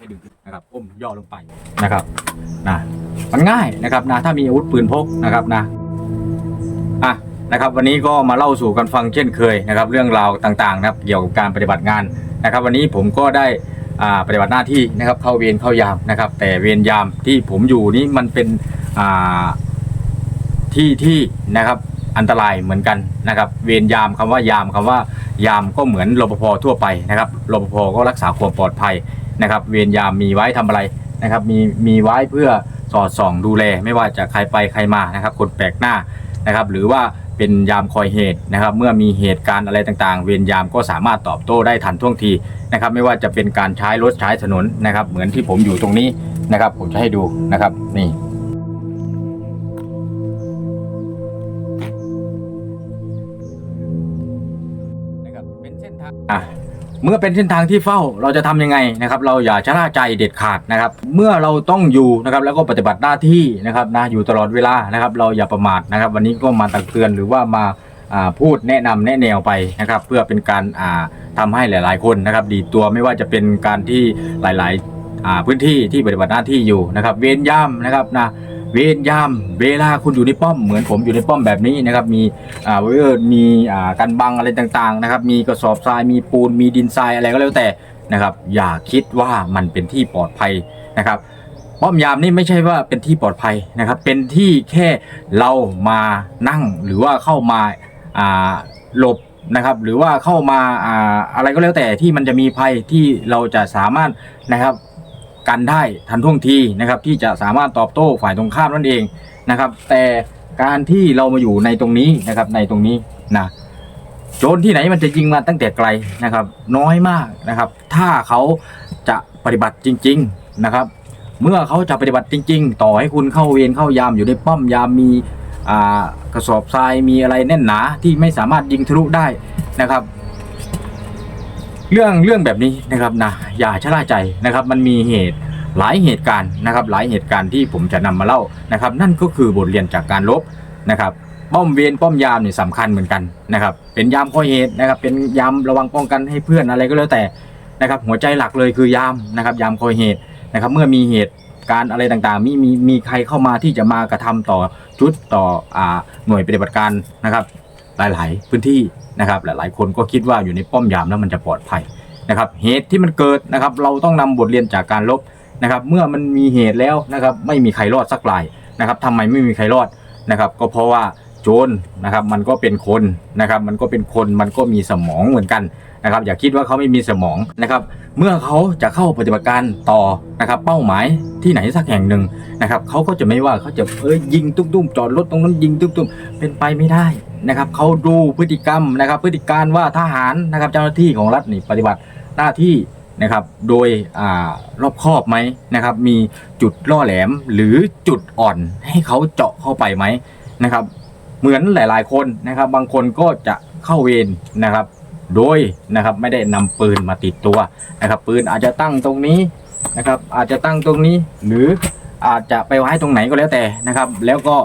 ให้ดึงนะครับก้มย่อลงไปนะครับนะมันง่ายนะครับนะถ้ามีอาวุธปืนพกนะครับนะอะนะครับวันนี้ก็มาเล่าสู่กันฟังเช่นเคยนะครับ เรื่องราวต่างๆนะครับเกี่ยวกับการปฏิบัติงานนะครับ วันนี้ผมก็ได้อ่าปฏิบัติหน้าที่นะครับเข้าเวรเข้ายามนะครับ แต่เวรยามที่ผมอยู่นี้มันเป็นอ่าที่ที่นะครับอันตรายเหมือนกันนะครับ เวรยามคำว่ายามคำว่ายามก็เหมือนรปภทั่วไปนะครับรปภก็รักษาความปลอดภัย นะครับ เวรยามมีไว้ทำอะไรนะครับ มีมีไว้เพื่อสอดส่องดูแล ไม่ว่าจะใครไปใครมานะครับ คนแปลกหน้านะครับ หรือว่าเป็นยามคอยเหตุนะครับ เมื่อมีเหตุการณ์อะไรต่างๆ เวรยามก็สามารถตอบโต้ได้ทันท่วงทีนะครับ ไม่ว่าจะเป็นการใช้รถใช้ถนนนะครับ เหมือนที่ผมอยู่ตรงนี้นะครับ ผมจะให้ดูนะครับนี่ เมื่อเป็นเส้นทางที่เฝ้าเราจะทำยังไงนะครับเราอย่าชะล่าใจเด็ดขาดนะครับเมื่อเราต้องอยู่นะครับแล้วก็ปฏิบัติหน้าที่นะครับนะอยู่ตลอดเวลานะครับเราอย่าประมาทนะครับ วันนี้ก็มาตักเตือนหรือว่ามาพูดแนะนำแนะแนวไปนะครับเพื่อเป็นการอ่าทำให้หลาย ๆ คนนะครับ ดีตัวไม่ว่าจะเป็นการที่หลาย ๆ พื้นที่ที่ปฏิบัติหน้าที่อยู่นะครับ เวรยามนะครับนะ เวรยามเวลาคุณอยู่ในป้อมเหมือนผมอยู่ในป้อมแบบนี้นะครับ มีอ่าเวอร์มีอ่ากันบังอะไรต่างๆนะครับ มีกระสอบทรายมีปูนมีดินทรายอะไรก็แล้วแต่นะครับ อย่าคิดว่ามันเป็นที่ปลอดภัยนะครับป้อมยามนี่ไม่ใช่ว่าเป็นที่ปลอดภัยนะครับ เป็นที่แค่เรามานั่งหรือว่าเข้ามาอ่าหลบนะครับ หรือว่าเข้ามาอ่าอะไรก็แล้วแต่ที่มันจะมีภัยที่เราจะสามารถนะครับ กันได้ทันท่วงทีนะครับ ที่จะสามารถตอบโต้ฝ่ายตรงข้ามนั่นเองนะครับ แต่การที่เรามาอยู่ในตรงนี้นะครับในตรงนี้นะโจรที่ไหนมันจะยิงมาตั้งแต่ไกลนะครับ น้อยมากนะครับ ถ้าเขาจะปฏิบัติจริง ๆนะครับ เมื่อเขาจะปฏิบัติจริง ๆ ต่อให้คุณเข้าเวรเข้ายามอยู่ในป้อมยามมีอ่ากระสอบทรายมีอะไรแน่นหนาที่ไม่สามารถยิงทะลุได้นะครับ เรื่องเรื่องแบบนี้นะครับนะอย่าชะล่าใจนะครับ มันมีเหตุหลายเหตุการณ์นะครับ หลายเหตุการณ์ที่ผมจะนำมาเล่านะครับ นั่นก็คือบทเรียนจากการลบนะครับป้อมเวรป้อมยามเนี่ยสำคัญเหมือนกันนะครับ เป็นยามคอเหตุนะครับ เป็นยามระวังป้องกันให้เพื่อนอะไรก็แล้วแต่นะครับ หัวใจหลักเลยคือยามนะครับ ยามคอเหตุนะครับ เมื่อมีเหตุการอะไรต่างๆ มีมีมีใครเข้ามาที่จะมากระทำต่อชุดต่ออ่าหน่วยปฏิบัติการนะครับ หลาย ๆ พื้นที่ นะครับหลายๆ คนก็คิดว่าอยู่ในป้อมยามแล้วมันจะปลอดภัยนะครับเหตุที่มันเกิดนะครับเราต้องนำบทเรียนจากการลบนะครับเมื่อมันมีเหตุแล้วนะครับไม่มีใครรอดสักรายนะครับทำไมไม่มีใครรอดนะครับก็เพราะว่าโจรนะครับมันก็เป็นคนนะครับมันก็เป็นคนมันก็มีสมองเหมือนกันนะครับอย่าคิดว่าเขาไม่มีสมองนะครับเมื่อเขาจะเข้าปฏิบัติการต่อนะครับเป้าหมายที่ไหนสักแห่งหนึ่งนะครับเขาก็จะไม่ว่าเขาจะเอ้ยยิงตุ้มๆจอดรถตรงนั้นยิงตุ้มๆเป็นไปไม่ได้ นะครับเขาดูพฤติกรรมนะครับ พฤติการว่าทหารนะครับเจ้าหน้าที่ของรัฐนี่ปฏิบัติหน้าที่นะครับ โดยอ่ารอบคอบไหมนะครับ มีจุดล่อแหลมหรือจุดอ่อนให้เขาเจาะเข้าไปไหมนะครับ เหมือนหลาย ๆ คนนะครับ บางคนก็จะเข้าเวรนะครับ โดยนะครับไม่ได้นำปืนมาติดตัวนะครับ ปืนอาจจะตั้งตรงนี้นะครับ อาจจะตั้งตรงนี้หรืออาจจะไปไว้ตรงไหนก็แล้วแต่นะครับ แล้วก็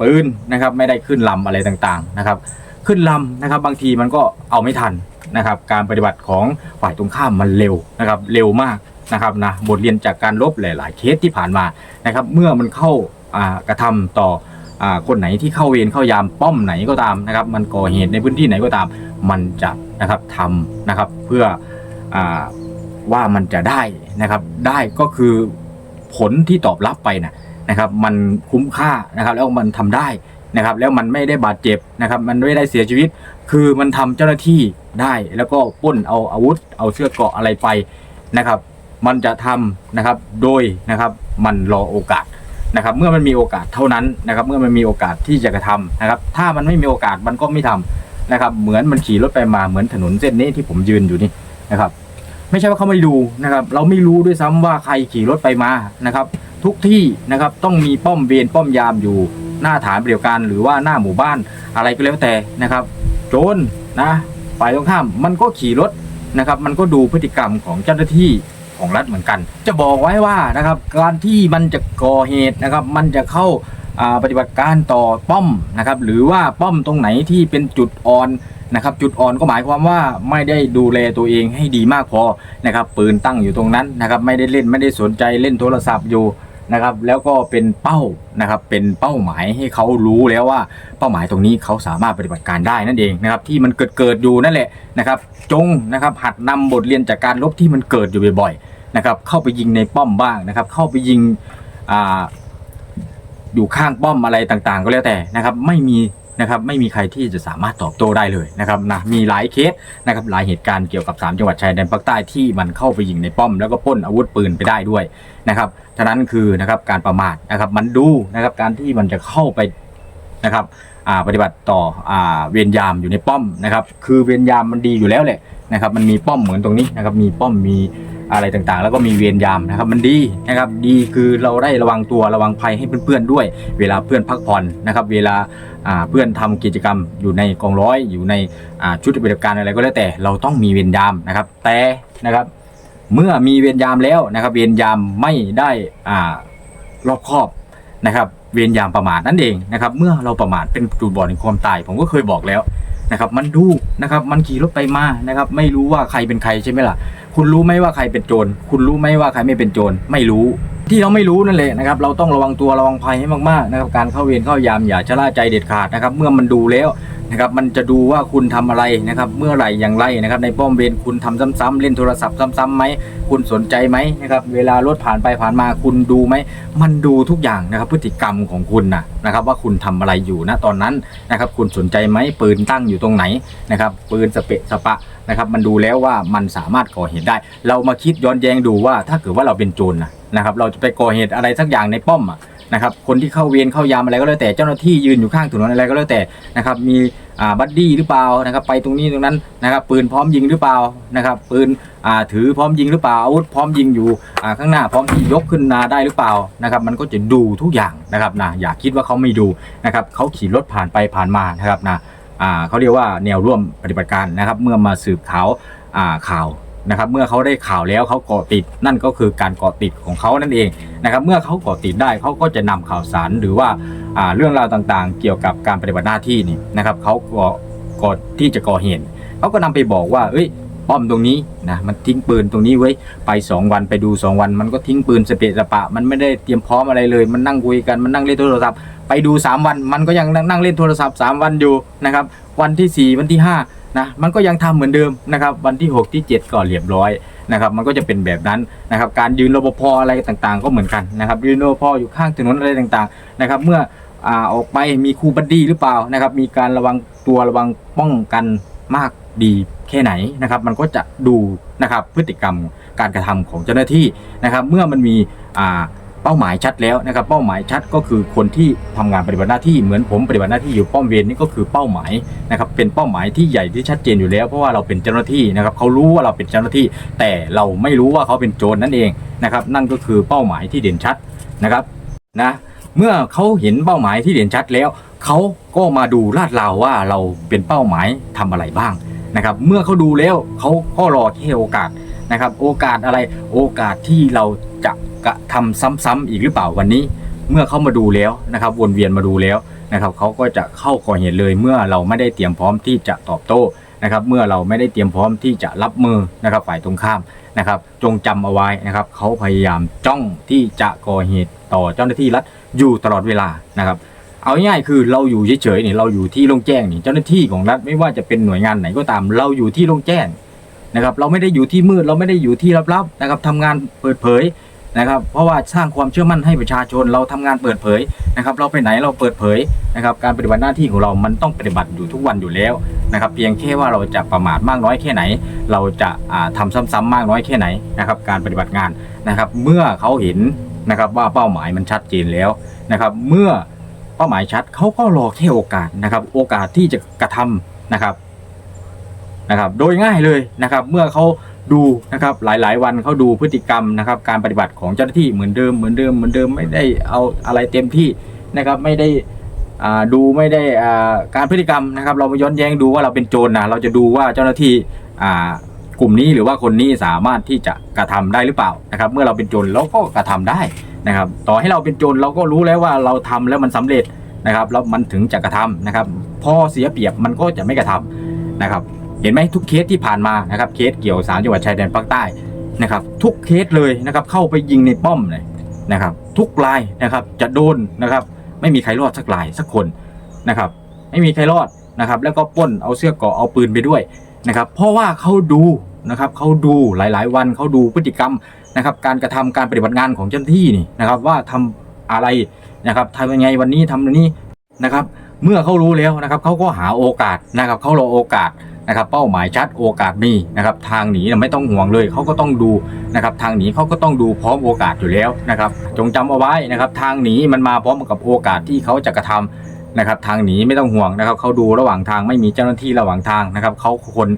ปืนนะครับไม่ได้ขึ้นลำอะไรต่างๆนะครับขึ้นลำนะครับบางทีมันก็เอาไม่ทันนะครับการปฏิบัติของฝ่ายตรงข้ามมันเร็วนะครับเร็วมากนะครับนะบทเรียนจากการลบหลาย ๆ เคสที่ผ่านมานะครับเมื่อมันเข้าากระทำต่ออคนไหนที่เข้าเวรเข้ายามป้อมไหนก็ตามนะครับมันก่อเหตุในพื้นที่ไหนก็ตาม มันจะนะครับทำนะครับเพื่ออว่ามันจะได้นะครับได้ก็คือผลที่ตอบรับไปนะ นะครับมันคุ้มค่านะครับแล้วมันทำได้นะครับแล้วมันไม่ได้บาดเจ็บนะครับมันไม่ได้เสียชีวิต คือมันทำเจ้าหน้าที่ได้แล้วก็ป้นเอาอาวุธ เอาเสื้อเกราะอะไรไปนะครับ มันจะทำนะครับโดยนะครับมันรอโอกาสนะครับ เมื่อมันมีโอกาสเท่านั้นนะครับ เมื่อมันมีโอกาสที่จะกระทำนะครับ ถ้ามันไม่มีโอกาสมันก็ไม่ทำนะครับ เหมือนมันขี่รถไปมาเหมือนถนนเส้นนี้ที่ผมยืนอยู่นี่นะครับ ไม่ใช่ว่าเขาไม่ดูนะครับ เราไม่รู้ด้วยซ้ำว่าใครขี่รถไปมานะครับ ทุกที่นะครับต้องมีป้อมเวรป้อมยามอยู่หน้าฐานปฏิบัติการหรือว่าหน้าหมู่บ้านอะไรก็แล้วแต่นะครับ โจรนะฝ่ายตรงข้ามมันก็ขี่รถนะครับ มันก็ดูพฤติกรรมของเจ้าหน้าที่ของรัฐเหมือนกัน จะบอกไว้ว่านะครับการที่มันจะก่อเหตุนะครับ มันจะเข้าปฏิบัติการต่อป้อมนะครับ หรือว่าป้อมตรงไหนที่เป็นจุดอ่อน นะครับจุดอ่อนก็หมายความว่าไม่ได้ดูแลตัวเองให้ดีมากพอนะครับปืนตั้งอยู่ตรงนั้นนะครับไม่ได้เล่นไม่ได้สนใจเล่นโทรศัพท์อยู่นะครับแล้วก็เป็นเป้านะครับเป็นเป้าหมายให้เขารู้แล้วว่าเป้าหมายตรงนี้เขาสามารถปฏิบัติการได้นั่นเองนะครับที่มันเกิดเกิดอยู่นั่นแหละนะครับจงนะครับหัดนำบทเรียนจากการลบที่มันเกิดอยู่บ่อยๆนะครับเข้าไปยิงในป้อมบ้างนะครับเข้าไปยิงอ่าอยู่ข้างป้อมอะไรต่างๆ ก็แล้วแต่นะครับไม่มี นะครับไม่มีใครที่จะสามารถตอบโต้ได้เลยนะครับนะมีหลายเคสนะครับหลายเหตุการณ์เกี่ยวกับ 3 จังหวัดชายแดนภาคใต้ที่มันเข้าไปยิงในป้อม แล้วก็ปล้นอาวุธปืนไปได้ด้วยนะครับฉะนั้นคือนะครับการประมาทนะครับมันดูนะครับการที่มันจะเข้าไปนะครับปฏิบัติต่ออเวรยนยามอยู่ในป้อมนะครับคือเวรยนยามมันดีอยู่แล้วแหละนะครับมันมีป้อมเหมือนตรงนี้นะครับมีป้อมมีอะไรต่างๆ แล้วก็มีเวรยนยามนะครับมันดีนะครับดีคือเราได้ระวังตัวระวังภัยให้เพื่อนๆด้วย เวลาเพื่อนพักผ่อนนะครับเวลา เพื่อนทำกิจกรรมอยู่ในกองร้อย อยู่ในชุดปฏิบัติการอะไรก็แล้วแต่เราต้องมีเวรยามนะครับ แต่นะครับเมื่อมีเวรยามแล้วนะครับ เวรยามไม่ได้รอบคอบนะครับ เวรยามประมาทนั่นเองนะครับ เมื่อเราประมาทเป็นจุดบอดแห่งความตาย ผมก็เคยบอกแล้วนะครับมันดูนะครับมันขี่รถไปมานะครับ ไม่รู้ว่าใครเป็นใครใช่ไหมล่ะ คุณรู้ไหมว่าใครเป็นโจร คุณรู้ไหมว่าใครไม่เป็นโจร ไม่รู้ ที่เราไม่รู้นั่นแหละนะครับ เราต้องระวังตัวระวังภัยให้มากๆนะครับ การเข้าเวรเข้ายามอย่าชะล่าใจเด็ดขาดนะครับ เมื่อมันดูแล้ว นะครับมันจะดูว่าคุณทำอะไรนะครับ เมื่อไหร่อย่างไรนะครับ ในป้อมเวรคุณทำซ้ำๆเล่นโทรศัพท์ซ้ำๆไหมคุณสนใจไหมนะครับ เวลารถผ่านไปผ่านมาคุณดูไหมมันดูทุกอย่างนะครับ พฤติกรรมของคุณนะนะครับ ว่าคุณทำอะไรอยู่นะตอนนั้นนะครับ คุณสนใจไหมปืนตั้งอยู่ตรงไหนนะครับปืนสเปะสปะนะครับ มันดูแล้วว่ามันสามารถก่อเหตุได้ เรามาคิดย้อนแย้งดูว่าถ้าเกิดว่าเราเป็นโจรนะนะครับ เราจะไปก่อเหตุอะไรสักอย่างในป้อมอะ นะครับคนที่เข้าเวรเข้ายามอะไรก็แล้วแต่เจ้าหน้าที่ยืนอยู่ข้างถนนอะไรก็แล้วแต่นะครับมีบัดดี้หรือเปล่านะครับไปตรงนี้ตรงนั้นนะครับปืนพร้อมยิงหรือเปล่านะครับปืนถือพร้อมยิงหรือเปล่าอาวุธพร้อมยิงอยู่ข้างหน้าพร้อมที่ยกขึ้นมาได้หรือเปล่านะครับมันก็จะดูทุกอย่างนะครับนะอย่าคิดว่าเขาไม่ดูนะครับเขาขี่รถผ่านไปผ่านมานะครับนะเขาเรียกว่าแนวร่วมปฏิบัติการนะครับเมื่อมาสืบข่าวอ่าข่าว นะครับเมื่อเขาได้ข่าวแล้วเขากาะติด นั่นก็คือการเกาะติดของเขานั่นเองนะครับเมื่อเขาเกาะติดได้เขาก็จะนำข่าวสารหรือว่าเรื่องราวต่างๆ เกี่ยวกับการปฏิบัติหน้าที่นี่นะครับเขาก็ก่อที่จะก่อเหตุเขาก็นำไปบอกว่าเอ้ยป้อมตรงนี้นะมันทิ้งปืนตรงนี้ไว้ไป 2 วันไปดู 2 วัน มันก็ทิ้งปืนสเปะสปะ มันไม่ได้เตรียมพร้อมอะไรเลย มันนั่งคุยกันมันนั่งเล่นโทรศัพท์ไปดู 3 วัน มันก็ยังนั่งเล่นโทรศัพท์ 3 วันอยู่นะครับวันที่ 4 วันที่ 5 นะมันก็ยังทำเหมือนเดิมนะครับวันที่ 6 ที่ 7ก็เรียบร้อยนะครับมันก็จะเป็นแบบนั้นนะครับการยืนรปภอะไรต่างๆ ก็เหมือนกันนะครับยืนรปภอยู่ข้างถนนอะไรต่างๆนะครับเมื่ออออกไปมีครูบัดดี้หรือเปล่านะครับมีการระวังตัวระวังป้องกันมากดีแค่ไหนนะครับมันก็จะดูนะครับพฤติกรรมการกระทำของเจ้าหน้าที่นะครับเมื่อมันมีอ่า เป้าหมายชัดแล้วนะครับ เป้าหมายชัดก็คือคนที่ทำงานปฏิบัติหน้าที่เหมือนผมปฏิบัติหน้าที่อยู่ป้อมเวรนี่ก็คือเป้าหมายนะครับเป็นเป้าหมายที่ใหญ่ที่ชัดเจนอยู่แล้ว เพราะว่าเราเป็นเจ้าหน้าที่นะครับเขารู้ว่าเราเป็นเจ้าหน้าที่ แต่เราไม่รู้ว่าเขาเป็นโจรนั่นเองนะครับนั่นก็คือเป้าหมายที่เด่นชัดนะครับนะเมื่อเขาเห็นเป้าหมายที่เด่นชัดแล้วเขาก็มาดูลาดราวว่าเราเป็นเป้าหมายทำอะไรบ้างนะครับเมื่อเขาดูแล้วเขาก็รอแค่โอกาสนะครับโอกาสอะไรโอกาสที่เราจะ กระทำซ้ำๆอีกหรือเปล่าวันนี้ เมื่อเขามาดูแล้วนะครับวนเวียนมาดูแล้วนะครับเขาก็จะเข้าก่อเหตุเลยเมื่อเราไม่ได้เตรียมพร้อมที่จะตอบโต้นะครับเมื่อเราไม่ได้เตรียมพร้อมที่จะรับมือนะครับฝ่ายตรงข้ามนะครับ จงจำเอาไว้นะครับเขาพยายามจ้องที่จะก่อเหตุต่อเจ้าหน้าที่รัฐอยู่ตลอดเวลานะครับ เอาง่ายๆคือเราอยู่เฉยๆนี่เราอยู่ที่โล่งแจ้งนี่เจ้าหน้าที่ของรัฐไม่ว่าจะเป็นหน่วยงานไหนก็ตาม เราอยู่ที่โล่งแจ้งนะครับ เราไม่ได้อยู่ที่มืดเราไม่ได้อยู่ที่ลับๆนะครับทำงานเปิดเผย นะครับ เพราะว่าสร้างความเชื่อมั่นให้ประชาชนเราทำงานเปิดเผยนะครับ เราไปไหนเราเปิดเผยนะครับ การปฏิบัติหน้าที่ของเรามันต้องปฏิบัติอยู่ทุกวันอยู่แล้วนะครับ เพียงแค่ว่าเราจะประมาทมากน้อยแค่ไหน เราจะอ่าทำซ้ำๆมากน้อยแค่ไหนนะครับ การปฏิบัติงานนะครับ เมื่อเขาเห็นนะครับว่าเป้าหมายมันชัดเจนแล้วนะครับ เมื่อเป้าหมายชัดเขาก็รอแค่โอกาสนะครับ โอกาสที่จะกระทำนะครับนะครับ โดยง่ายเลยนะครับ เมื่อเขา ดูนะครับหลายๆ วันเขาดูพฤติกรรมนะครับการปฏิบัติของเจ้าหน้าที่เหมือนเดิมเหมือนเดิมเหมือนเดิมไม่ได้เอาอะไรเต็มที่นะครับไม่ได้ดูไม่ได้การพฤติกรรมนะครับ เรามาย้อนแย้งดูว่าเราเป็นโจรนะเราจะดูว่าเจ้าหน้าที่กลุ่มนี้หรือว่าคนนี้สามารถที่จะกระทำได้หรือเปล่านะครับ เมื่อเราเป็นโจรเราก็กระทำได้นะครับ ต่อให้เราเป็นโจรเราก็รู้แล้วว่าเราทำแล้วมันสำเร็จนะครับแล้วมันถึงจะกระทำนะครับ พอเสียเปรียบมันก็จะไม่กระทำนะครับ เห็นไหมทุกเคสที่ผ่านมานะครับเคสเกี่ยวสามจังหวัดชายแดนภาคใต้นะครับทุกเคสเลยนะครับเข้าไปยิงในป้อมเลยนะครับทุกรายนะครับจะโดนนะครับไม่มีใครรอดสักรายสักคนนะครับไม่มีใครรอดนะครับแล้วก็ปล้นเอาเสื้อเกราะเอาปืนไปด้วยนะครับเพราะว่าเขาดูนะครับเขาดูหลาย ๆ วันเขาดูพฤติกรรมนะครับการกระทำการปฏิบัติงานของเจ้าหน้าที่นี่นะครับว่าทำอะไรนะครับทำยังไงวันนี้ทำวันนี้นะครับเมื่อเขารู้แล้วนะครับเขาก็หาโอกาสนะครับเขารอโอกาส นะครับเป้าหมายชัดโอกาสมีนะครับทางหนีไม่ต้องห่วงเลยเขาก็ต้องดูนะครับทางหนีเขาก็ต้องดูพร้อมโอกาสอยู่แล้วนะครับจงจำเอาไว้นะครับทางหนีมันมาพร้อมกับโอกาสที่เขาจะกระทำนะครับทางหนีไม่ต้องห่วงนะครับเขาดูระหว่างทางไม่มีเจ้าหน้าที่ระหว่างทางนะครับเขาคน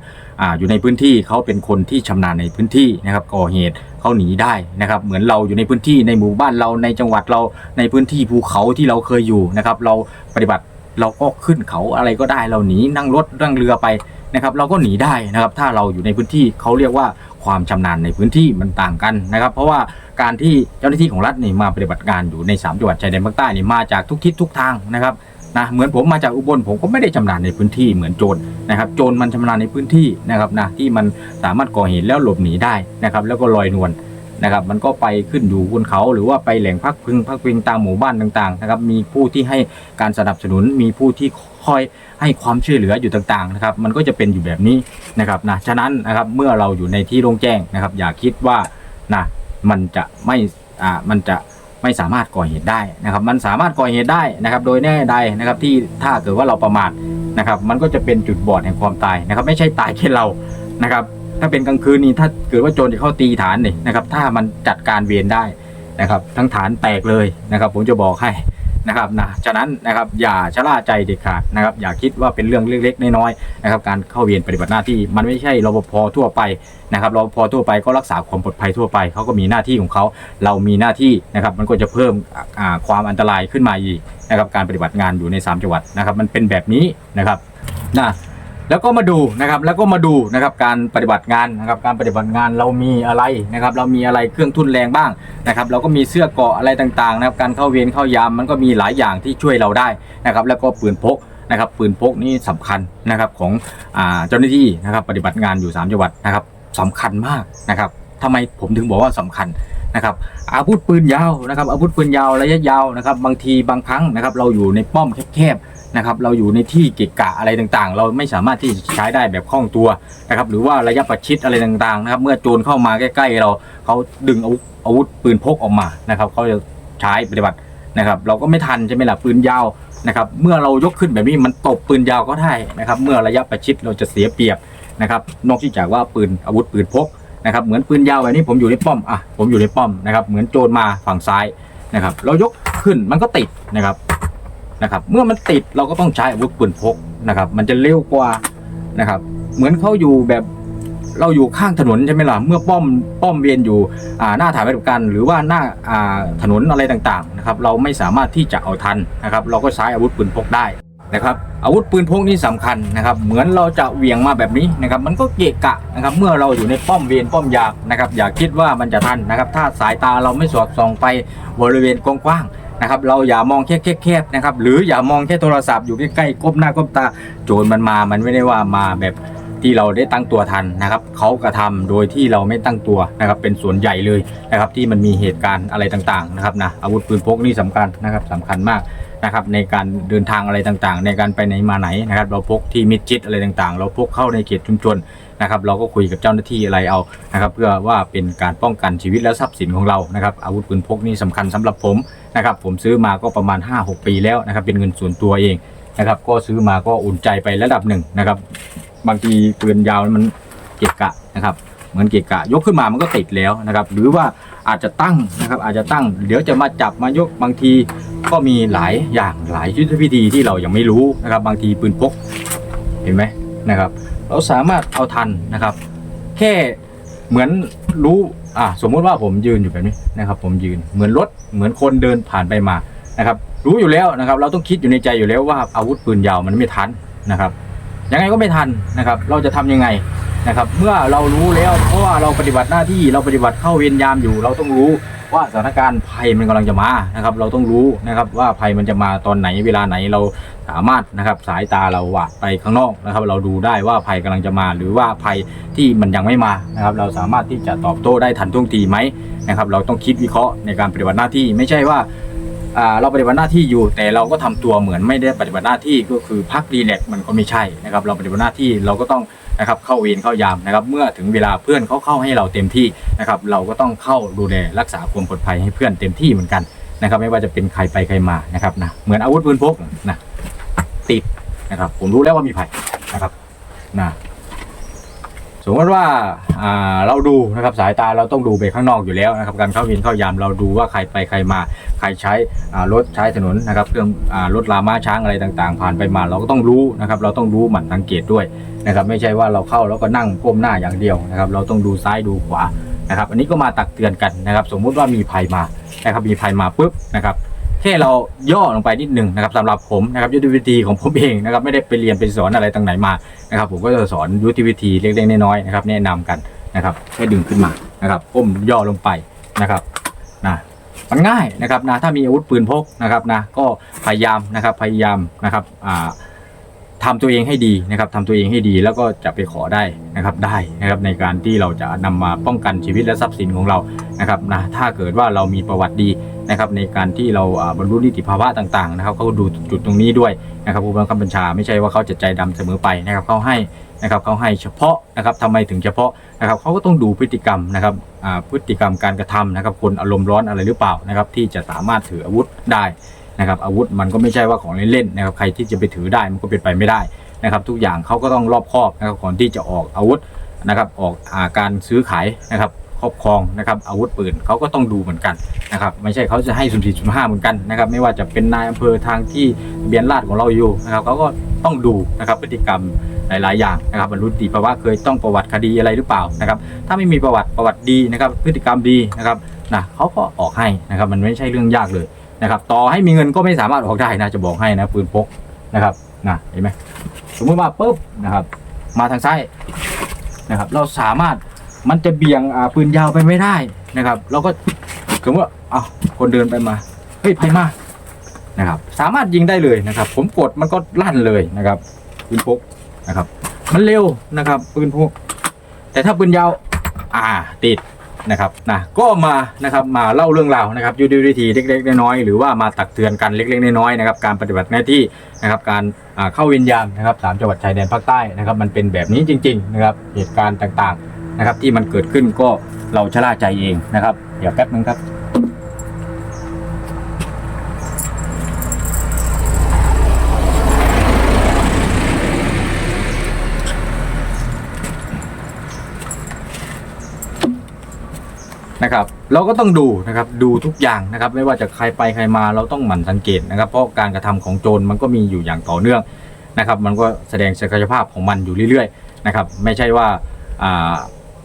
อ่าอยู่ในพื้นที่เขาเป็นคนที่ชำนาญในพื้นที่นะครับก่อเหตุเขาหนีได้นะครับเหมือนเราอยู่ในพื้นที่ในหมู่บ้านเราในจังหวัดเราในพื้นที่ภูเขาที่เราเคยอยู่นะครับเราปฏิบัติเราก็ขึ้นเขาอะไรก็ได้เราหนีนั่งรถนั่งเรือไป นะครับเราก็หนีได้นะครับถ้าเราอยู่ในพื้นที่เขาเรียกว่าความชำนาญในพื้นที่มันต่างกันนะครับ เพราะว่าการที่เจ้าหน้าที่ของรัฐนี่มาปฏิบัติงานอยู่ใน3จังหวัดชายแดนภาคใต้นี่มาจากทุกทิศทุกทางนะครับนะเหมือนผมมาจากอุบลผมก็ไม่ได้ชำนาญในพื้นที่เหมือนโจรนะครับ โจรมันชำนาญในพื้นที่นะครับนะที่มันสามารถก่อเหตุแล้วหลบหนีได้นะครับ แล้วก็ลอยนวล นะครับ มันก็ไปขึ้นอยู่บนเขาหรือว่าไปแหล่งพักพึงพักพิงตามหมู่บ้านต่างๆนะครับมีผู้ที่ให้การสนับสนุนมีผู้ที่คอยให้ความช่วยเหลืออยู่ต่างๆนะครับ มันก็จะเป็นอยู่แบบนี้นะครับนะฉะนั้นนะครับเมื่อเราอยู่ในที่โล่งแจ้งนะครับ อย่าคิดว่านะมันจะไม่อ่ามันจะไม่สามารถก่อเหตุได้นะครับ มันสามารถก่อเหตุได้นะครับ โดยแน่ใดนะครับที่ถ้าเกิดว่าเราประมาทนะครับ มันก็จะเป็นจุดบอดแห่งความตายนะครับ ไม่ใช่ตายแค่เรานะครับ ถ้าเป็นกลางคืนนี่ถ้าเกิดว่าโจรจะเข้าตีฐานนี่นะครับ ถ้ามันจัดการเวรได้นะครับ ทั้งฐานแตกเลยนะครับ ผมจะบอกให้นะครับนะฉะนั้นนะครับอย่าชะล่าใจเด็ดขาดนะครับ อย่าคิดว่าเป็นเรื่องเล็กๆน้อยๆนะครับ การเข้าเวรปฏิบัติหน้าที่มันไม่ใช่รปภทั่วไปนะครับรปภทั่วไปก็รักษาความปลอดภัยทั่วไปเขาก็มีหน้าที่ของเขาเรามีหน้าที่นะครับ มันก็จะเพิ่มความอันตรายขึ้นมาอีกนะครับ การปฏิบัติงานอยู่ในสามจังหวัดนะครับ มันเป็นแบบนี้นะครับนะ แล้วก็มาดูนะครับแล้วก็มาดูนะครับการปฏิบัติงานนะครับการปฏิบัติงานเรามีอะไรนะครับเรามีอะไรเครื่องทุนแรงบ้างนะครับเราก็มีเสื้อเกาะอะไรต่างๆนะครับการเข้าเวรเข้ายามมันก็มีหลายอย่างที่ช่วยเราได้นะครับแล้วก็ปืนพกนะครับปืนพกนี่สำคัญนะครับของเจ้าหน้าที่นะครับปฏิบัติงานอยู่ 3 จังหวัดนะครับสำคัญมากนะครับทำไมผมถึงบอกว่าสำคัญ นะครับอาวุธปืนยาวนะครับอาวุธปืนยาวระยะยาวนะครับบางทีบางครั้งนะครับเราอยู่ในป้อมแคบๆนะครับเราอยู่ในที่เกะกะอะไรต่างๆ เราไม่สามารถที่จะใช้ได้แบบคล่องตัวนะครับหรือว่าระยะประชิดอะไรต่างๆนะครับเมื่อโจรเข้ามาใกล้ๆเราเขาดึงอาวุธอาวุธปืนพกออกมานะครับเขาจะใช้ปฏิบัตินะครับเราก็ไม่ทันใช่ไหมล่ะปืนยาวนะครับเมื่อเรายกขึ้นแบบนี้มันตบปืนยาวก็ได้นะครับเมื่อระยะประชิดเราจะเสียเปรียบนะครับนอกจากว่าปืนอาวุธปืนพก นะครับเหมือนปืนยาวแบบนี้ผมอยู่ในป้อมอะผมอยู่ในป้อมนะครับเหมือนโจรมาฝั่งซ้ายนะครับเรายกขึ้นมันก็ติดนะครับนะครับ เมื่อมันติดเราก็ต้องใช้อาวุธปืนพกนะครับ มันจะเร็วกว่านะครับ เหมือนเขาอยู่แบบเราอยู่ข้างถนนใช่ไหมล่ะเมื่อป้อมป้อมเวียนอยู่อ่าหน้าฐานปฏิบัติการหรือว่าหน้าอ่าถนนอะไรต่างๆนะครับ เราไม่สามารถที่จะเอาทันนะครับ เราก็ใช้อาวุธปืนพกได้ นะครับอาวุธปืนพกนี่สำคัญนะครับ เหมือนเราจะเหวี่ยงมาแบบนี้นะครับ มันก็เกะกะนะครับ เมื่อเราอยู่ในป้อมเวียนป้อมยามนะครับ อย่าคิดว่ามันจะทันนะครับ ถ้าสายตาเราไม่สอดส่องไปบริเวณกว้างๆนะครับเราอย่ามองแค่แคบๆนะครับหรืออย่ามองแค่โทรศัพท์อยู่ใกล้ๆก้มหน้าก้มตาโจรมันมา มันไม่ได้ว่ามาแบบที่เราได้ตั้งตัวทันนะครับเขากระทำโดยที่เราไม่ตั้งตัวนะครับเป็นส่วนใหญ่เลยนะครับที่มันมีเหตุการณ์อะไรต่างๆนะครับนะอาวุธปืนพกนี่สำคัญนะครับสำคัญมาก นะครับในการเดินทางอะไรต่างๆ ในการไปไหนมาไหนนะครับ เราพกที่มิดชิดอะไรต่างๆ เราพกเข้าในเขตชุมชนนะครับ เราก็คุยกับเจ้าหน้าที่อะไรเอานะครับ เพื่อว่าเป็นการป้องกันชีวิตและทรัพย์สินของเรานะครับอาวุธปืนพกนี่สำคัญสำหรับผมนะครับ ผมซื้อมาก็ประมาณ 5-6 ปีแล้วนะครับ เป็นเงินส่วนตัวเองนะครับ ก็ซื้อมาก็อุ่นใจไประดับหนึ่งนะครับ บางทีปืนยาวมันเกะกะนะครับเหมือนเกะกะยกขึ้นมามันก็ติดแล้วนะครับ หรือว่า อาจจะตั้งนะครับ อาจจะตั้ง เดี๋ยวจะมาจับมายกบางทีก็มีหลายอย่างหลายยุทธวิธีที่เรายังไม่รู้นะครับ บางทีปืนพกเห็นไหมนะครับ เราสามารถเอาทันนะครับ แค่เหมือนรู้อะสมมุติว่าผมยืนอยู่แบบนี้นะครับ ผมยืนเหมือนรถเหมือนคนเดินผ่านไปมานะครับ รู้อยู่แล้วนะครับ เราต้องคิดอยู่ในใจอยู่แล้วว่าอาวุธปืนยาวมันไม่ทันนะครับยังไงก็ไม่ทันนะครับ เราจะทำยังไง นะครับ เมื่อเรารู้แล้วเพราะว่าเราปฏิบัติหน้าที่เราปฏิบัติเข้าเวรยามอยู่ เราต้องรู้ว่าสถานการณ์ภัยมันกำลังจะมานะครับ เราต้องรู้นะครับว่าภัยมันจะมาตอนไหนเวลาไหนเราสามารถนะครับสายตาเราว่าไปข้างนอกนะครับ เราดูได้ว่าภัยกำลังจะมา หรือว่าภัยที่มันยังไม่มานะครับ เราสามารถที่จะตอบโต้ได้ทันท่วงทีไหมนะครับ เราต้องคิดวิเคราะห์ในการปฏิบัติหน้าที่ไม่ใช่ว่าเราปฏิบัติหน้าที่อยู่แต่เราก็ทำตัวเหมือนไม่ได้ปฏิบัติหน้าที่ก็คือพักรีแลกมันก็ไม่ใช่นะครับ เราปฏิบัติหน้าที่เราก็ต้อง นะครับเข้าเวรเข้ายามนะครับเมื่อถึงเวลาเพื่อนเขาเข้าให้เราเต็มที่นะครับเราก็ต้องเข้าดูแลรักษาความปลอดภัยให้เพื่อนเต็มที่เหมือนกันนะครับไม่ว่าจะเป็นใครไปใครมานะครับนะเหมือนอาวุธปืนพกนะติดนะครับผมรู้แล้วว่ามีภัยนะครับนะ สมมติว่าาเราดูนะครับสายตาเราต้องดูไปข้างนอกอยู่แล้วนะครับการเข้าเวรเข้ายามเราดูว่าใครไปใครมาใครใช้รถใช้ถนนนะครับเครื่องรถลาม้าช้างอะไรต่างๆ ผ่านไปมาเราก็ต้องรู้นะครับเราต้องรู้หมั่นสังเกตด้วยนะครับไม่ใช่ว่าเราเข้าแล้วก็นั่งก้มหน้าอย่างเดียวนะครับเราต้องดูซ้ายดูขวานะครับอันนี้ก็มาตักเตือนกันนะครับ สมมุติว่ามีภัยมานะครับมีภัยมาปุ๊บนะครับ แค่เราย่อลงไปนิดหนึ่งนะครับสำหรับผมนะครับยุทธวิธีของผมเองนะครับไม่ได้ไปเรียนไปสอนอะไรต่างไหนมานะครับ ผมก็จะสอนยุทธวิธีเล็กๆน้อยๆนะครับแนะนำกันนะครับให้ดึงขึ้นมานะครับก้มย่อลงไปนะครับนะมันง่ายนะครับนะถ้ามีอาวุธปืนพกนะครับนะก็พยายามนะครับพยายามนะครับอ่า ทำตัวเองให้ดีนะครับทำตัวเองให้ดีแล้วก็จะไปขอได้นะครับได้นะครับในการที่เราจะนำมาป้องกันชีวิตและทรัพย์สินของเรานะครับนะถ้าเกิดว่าเรามีประวัติดีนะครับในการที่เราอ่าบรรลุนิติภาวะต่างๆนะครับเขาดูจุดตรงนี้ด้วยนะครับผู้บังคับบัญชาไม่ใช่ว่าเขาจะใจดำเสมอไปนะครับเขาให้นะครับเขาให้เฉพาะนะครับทำไมถึงเฉพาะนะครับเขาก็ต้องดูพฤติกรรมนะครับอ่าพฤติกรรมการกระทำนะครับคนอารมณ์ร้อนอะไรหรือเปล่านะครับที่จะสามารถถืออาวุธได้ นะครับอาวุธมันก็ไม่ใช่ว่าของเล่นๆนะครับใครที่จะไปถือได้มันก็เป็นไปไม่ได้นะครับทุกอย่างเขาก็ต้องรอบคอบนะครับก่อนที่จะออกอาวุธนะครับออกอาการซื้อขายนะครับครอบครองนะครับอาวุธปืนเขาก็ต้องดูเหมือนกันนะครับไม่ใช่เขาจะให้สุ่มสี่สุ่มห้าเหมือนกันนะครับไม่ว่าจะเป็นนายอำเภอทางที่เบียนราษฎรของเราอยู่นะครับเขาก็ต้องดูนะครับพฤติกรรมหลาย ๆ อย่างนะครับบรรลุนิติภาวะเคยต้องประวัติคดีอะไรหรือเปล่านะครับถ้าไม่มีประวัติประวัติดีนะครับพฤติกรรมดีนะครับนะเขาก็ออกให้นะครับมันไม่ใช่เรื่องยากเลย นะครับ ต่อให้มีเงินก็ไม่สามารถออกได้นะจะบอกให้นะปืนพกนะครับนะเห็นไหมสมมติว่าปุ๊บนะครับ มาทางซ้ายนะครับ เราสามารถมันจะเบี่ยงปืนยาวไปไม่ได้นะครับ เราก็สมมติว่าอ้าวคนเดินไปมาเฮ้ยไพมานะครับ สามารถยิงได้เลยนะครับ ผมกดมันก็ลั่นเลยนะครับ ปืนพกนะครับ มันเร็วนะครับ ปืนพกแต่ถ้าปืนยาว อ่าติด นะครับนะก็มานะครับมาเล่าเรื่องราวนะครับยุทธวิธีเล็กๆน้อยๆหรือว่ามาตักเตือนกันเล็กๆน้อยๆนะครับการปฏิบัติหน้าที่นะครับการเข้าเวียนยามนะครับสามจังหวัดชายแดนภาคใต้นะครับมันเป็นแบบนี้จริงๆนะครับเหตุการณ์ต่างๆนะครับที่มันเกิดขึ้นก็เราชะล่าใจเองนะครับเดี๋ยวแป๊บนึงครับ นะครับ เราก็ต้องดูนะครับดูทุกอย่างนะครับ ไม่ว่าจะใครไปใครมาเราต้องหมั่นสังเกตนะครับ เพราะการกระทำของโจรมันก็มีอยู่อย่างต่อเนื่องนะครับ มันก็แสดงศักยภาพของมันอยู่เรื่อยๆนะครับ ไม่ใช่ว่าอ่า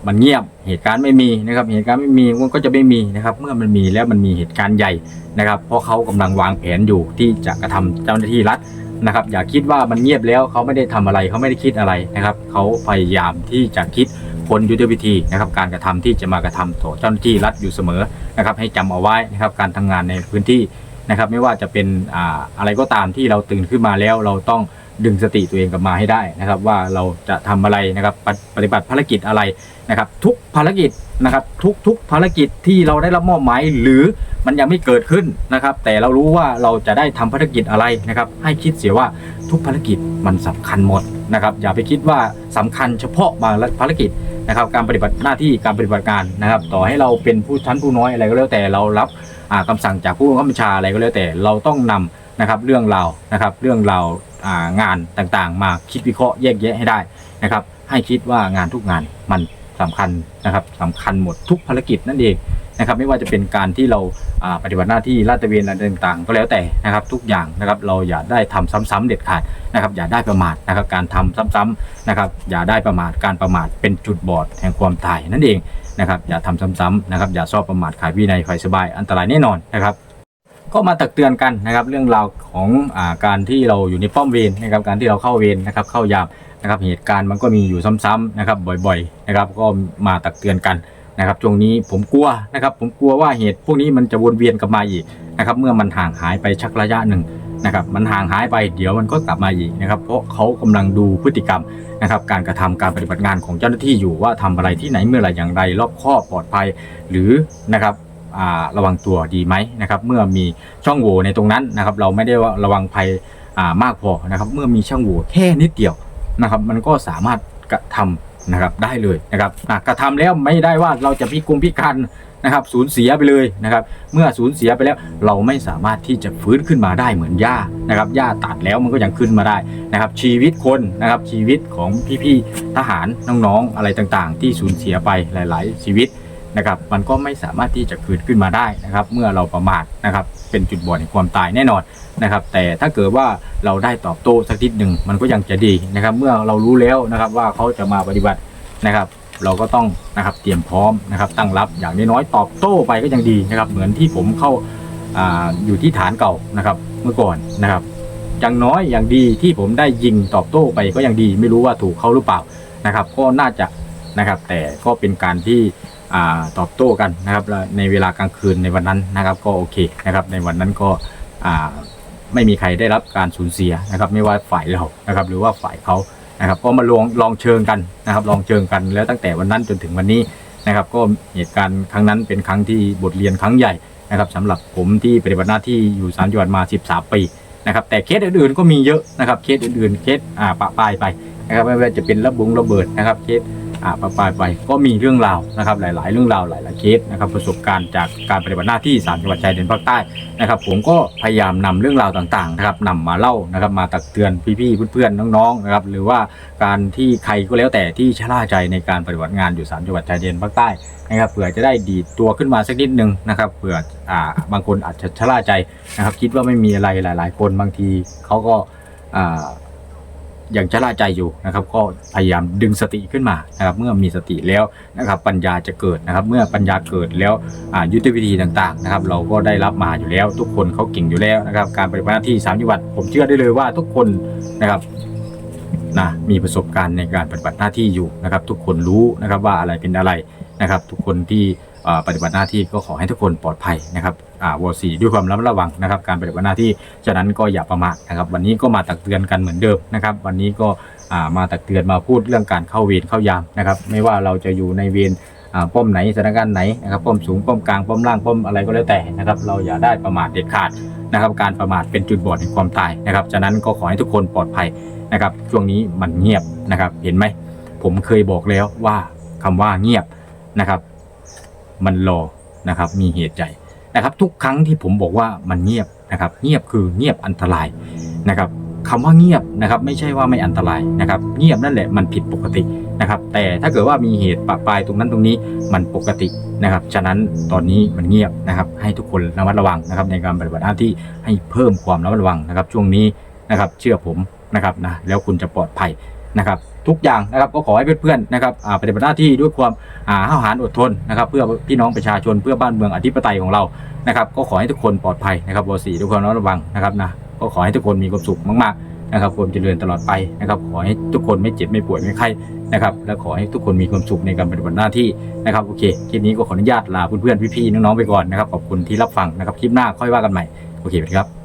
มันเงียบเหตุการณ์ไม่มีนะครับ เหตุการณ์ไม่มีมันก็จะไม่มีนะครับ เมื่อมันมีแล้วมันมีเหตุการณ์ใหญ่นะครับ เพราะเขากำลังวางแผนอยู่ที่จะกระทำเจ้าหน้าที่รัฐนะครับ อย่าคิดว่ามันเงียบแล้วเขาไม่ได้ทำอะไรเขาไม่ได้คิดอะไรนะครับ เขาพยายามที่จะคิด คนยุทธวิธีนะครับการกระทำที่จะมากระทำต่อเจ้าหน้าที่รัฐอยู่เสมอนะครับให้จำเอาไว้นะครับการทำงานในพื้นที่นะครับไม่ว่าจะเป็นอ่าอะไรก็ตามที่เราตื่นขึ้นมาแล้วเราต้องดึงสติตัวเองกลับมาให้ได้นะครับ ว่าเราจะทำอะไรนะครับปฏิปฏิบัติภารกิจอะไรนะครับ ทุกภารกิจนะครับ ทุกทุกภารกิจที่เราได้รับมอบหมายหรือมันยังไม่เกิดขึ้นนะครับ แต่เรารู้ว่าเราจะได้ทำภารกิจอะไรนะครับ ให้คิดเสียว่าทุกภารกิจมันสำคัญหมดนะครับ อย่าไปคิดว่าสำคัญเฉพาะบางภารกิจ นะครับการปฏิบัติหน้าที่การปฏิบัติการนะครับ ต่อให้เราเป็นผู้ชั้นผู้น้อยอะไรก็แล้วแต่เรารับคำคำสั่งจากผู้บังคับบัญชาอะไรก็แล้วแต่เราต้องนำนะครับเรื่องราวนะครับเรื่องราวอ่างานต่างๆ มาคิดวิเคราะห์แยกแยะให้ได้นะครับ ให้คิดว่างานทุกงานมันสำคัญนะครับสำคัญหมดทุกภารกิจนั่นเอง นะครับไม่ว่าจะเป็นการที่เราปฏิบัติหน้าที่ลาดตระเวนอะไรต่างๆ ก็แล้วแต่นะครับทุกอย่างนะครับเราอย่าได้ทำซ้ำๆเด็ดขาดนะครับอย่าได้ประมาทนะครับการทำซ้ำๆนะครับอย่าได้ประมาทการประมาทเป็นจุดบอดแห่งความตายนั่นเองนะครับอย่าทำซ้ำๆนะครับอย่าชอบประมาทขายวินัยไฟสบายอันตรายแน่นอนนะครับก็มาตักเตือนกันนะครับเรื่องราวของอการที่เราอยู่ในป้อมเวรนะครับการที่เราเข้าเวรนะครับเข้ายามนะครับเหตุการณ์มันก็มีอยู่ซ้ำๆนะครับบ่อยๆนะครับก็มาตักเตือนกัน นะครับช่วงนี้ผมกลัวนะครับ ผมกลัวว่าเหตุพวกนี้มันจะวนเวียนกลับมาอีกนะครับ เมื่อมันห่างหายไปชักระยะหนึ่งนะครับ มันห่างหายไปเดี๋ยวมันก็กลับมาอีกนะครับ เพราะเขากำลังดูพฤติกรรมนะครับ การกระทำการปฏิบัติงานของเจ้าหน้าที่อยู่ว่าทำอะไรที่ไหนเมื่อไรอย่างไร รอบคอบปลอดภัย หรือนะครับระวังตัวดีไหมนะครับ เมื่อมีช่องโหว่ในตรงนั้นนะครับ เราไม่ได้ว่าระวังภัยมากพอนะครับ เมื่อมีช่องโหว่แค่นิดเดียวนะครับ มันก็สามารถกระทำ นะครับได้เลยนะครับอะกระทำแล้วไม่ได้ว่าเราจะพิกงพิการนะครับสูญเสียไปเลยนะครับ เมื่อสูญเสียไปแล้วเราไม่สามารถที่จะฟื้นขึ้นมาได้เหมือนหญ้านะครับหญ้าตัดแล้วมันก็ยังขึ้นมาได้นะครับ ชีวิตคนนะครับชีวิตของพี่ๆทหารน้องๆอะไรต่างๆ ที่สูญเสียไปหลาย ๆ ชีวิตนะครับ มันก็ไม่สามารถที่จะคืนขึ้นมาได้นะครับ เมื่อเราประมาทนะครับ เป็นจุดบอดแห่งความตายแน่นอนนะครับ แต่ถ้าเกิดว่าเราได้ตอบโต้สักทีหนึ่งมันก็ยังจะดีนะครับ เมื่อเรารู้แล้วนะครับว่าเขาจะมาปฏิบัตินะครับ เราก็ต้องนะครับเตรียมพร้อมนะครับ ตั้งรับอย่างน้อยๆตอบโต้ไปก็ยังดีนะครับ เหมือนที่ผมเข้าอาอยู่ที่ฐานเก่านะครับ เมื่อก่อนนะครับอย่างน้อยอย่างดีที่ผมได้ยิงตอบโต้ไปก็ยังดี ไม่รู้ว่าถูกเขาหรือเปล่านะครับ ก็น่าจะนะครับ แต่ก็เป็นการที่ ตอบโต้กันนะครับในเวลากลางคืนในวันนั้นนะครับก็โอเคนะครับในวันนั้นก็ไม่มีใครได้รับการสูญเสียนะครับไม่ว่าฝ่ายเรานะครับหรือว่าฝ่ายเขานะครับก็มาลองลองเชิงกันนะครับลองเชิงกันแล้วตั้งแต่วันนั้นจนถึงวันนี้นะครับก็เหตุการณ์ครั้งนั้นเป็นครั้งที่บทเรียนครั้งใหญ่นะครับสำหรับผมที่ปฏิบัติหน้าที่อยู่สามจังหวัดมา 13 ปีนะครับแต่เคสอื่นๆก็มีเยอะนะครับเคสอื่นๆเคสปะปลายไปนะครับไม่ว่าจะเป็นระบุงระเบิดนะครับเคส ปะปลายไปก็มีเรื่องราวนะครับหลาย ๆ เรื่องราวหลาย ๆ เคสนะครับประสบการณ์จากการปฏิบัติหน้าที่สามจังหวัดชายแดนภาคใต้นะครับผมก็พยายามนำเรื่องราวต่าง ๆ นะครับนำมาเล่านะครับมาตักเตือนพี่ ๆ เพื่อน ๆ น้อง ๆ นะครับหรือว่าการที่ใครก็แล้วแต่ที่ชะล่าใจในการปฏิบัติงานอยู่สามจังหวัดชายแดนภาคใต้นะครับเผื่อจะได้ดีดตัวขึ้นมาสักนิดนึงนะครับเผื่ออ่าบางคนอาจจะชะล่าใจนะครับคิดว่าไม่มีอะไรหลาย ๆ คนบางทีเขาก็อ่า ยังชะล่าใจอยู่นะครับ ก็พยายามดึงสติขึ้นมานะครับ เมื่อมีสติแล้วนะครับปัญญาจะเกิดนะครับ เมื่อปัญญาเกิดแล้วอ่ายุทธวิธีต่างๆนะครับ เราก็ได้รับมาอยู่แล้ว ทุกคนเขาเก่งอยู่แล้วนะครับ การปฏิบัติหน้าที่สามจังหวัดผมเชื่อได้เลยว่าทุกคนนะครับนะมีประสบการณ์ในการปฏิบัติหน้าที่อยู่นะครับ ทุกคนรู้นะครับว่าอะไรเป็นอะไรนะครับ ทุกคนที่ ปฏิบัติหน้าที่ก็ขอให้ทุกคนปลอดภัยนะครับอ่าวอสีด้วยความระมัดระวังนะครับ การปฏิบัติหน้าที่ฉะนั้นก็อย่าประมาทนะครับวันนี้ก็มาตักเตือนกันเหมือนเดิมนะครับ วันนี้ก็อ่ามาตักเตือนมาพูดเรื่องการเข้าเวรเข้ายามนะครับไม่ว่าเราจะอยู่ในเวรอ่าป้อมไหนสถานการณ์ไหนนะครับป้อมสูงป้อมกลางป้อมล่างป้อมอะไรก็แล้วแต่นะครับเราอย่าได้ประมาทเด็ดขาดนะครับการประมาทเป็นจุดบอดแห่งความตายนะครับฉะนั้นก็ขอให้ทุกคนปลอดภัยนะครับช่วงนี้มันเงียบนะครับเห็นไหมผมเคยบอกแล้วว่าคำว่าเงียบนะครับ มันรอนะครับมีเหตุใจนะครับทุกครั้งที่ผมบอกว่ามันเงียบนะครับเงียบคือเงียบอันตรายนะครับคำว่าเงียบนะครับไม่ใช่ว่าไม่อันตรายนะครับเงียบนั่นแหละมันผิดปกตินะครับแต่ถ้าเกิดว่ามีเหตุปะปลายตรงนั้นตรงนี้มันปกตินะครับฉะนั้นตอนนี้มันเงียบนะครับให้ทุกคนระมัดระวังนะครับในการปฏิบัติหน้าที่ให้เพิ่มความระมัดระวังนะครับช่วงนี้นะครับเชื่อผมนะครับนะแล้วคุณจะปลอดภัยนะครับ ทุกอย่างนะครับก็ขอให้เพื่อนๆนะครับปฏิบัติหน้าที่ด้วยความอาห้าวหาญอดทนนะครับเพื่อพี่น้องประชาชนเพื่อบ้านเมืองอธิปไตยของเรานะครับก็ขอให้ทุกคนปลอดภัยนะครับวสีด้วยความระมัดระวังนะครับนะก็ขอให้ทุกคนมีความสุขมากๆนะครับความเจริญตลอดไปนะครับขอให้ทุกคนไม่เจ็บไม่ป่วยไม่ไข้นะครับและขอให้ทุกคนมีความสุขในการปฏิบัติหน้าที่นะครับโอเคคลิปนี้ก็ขออนุญาตลาเพื่อนๆพี่ๆน้องๆไปก่อนนะครับขอบคุณที่รับฟังนะครับคลิปหน้าค่อยว่ากันใหม่โอเคครับ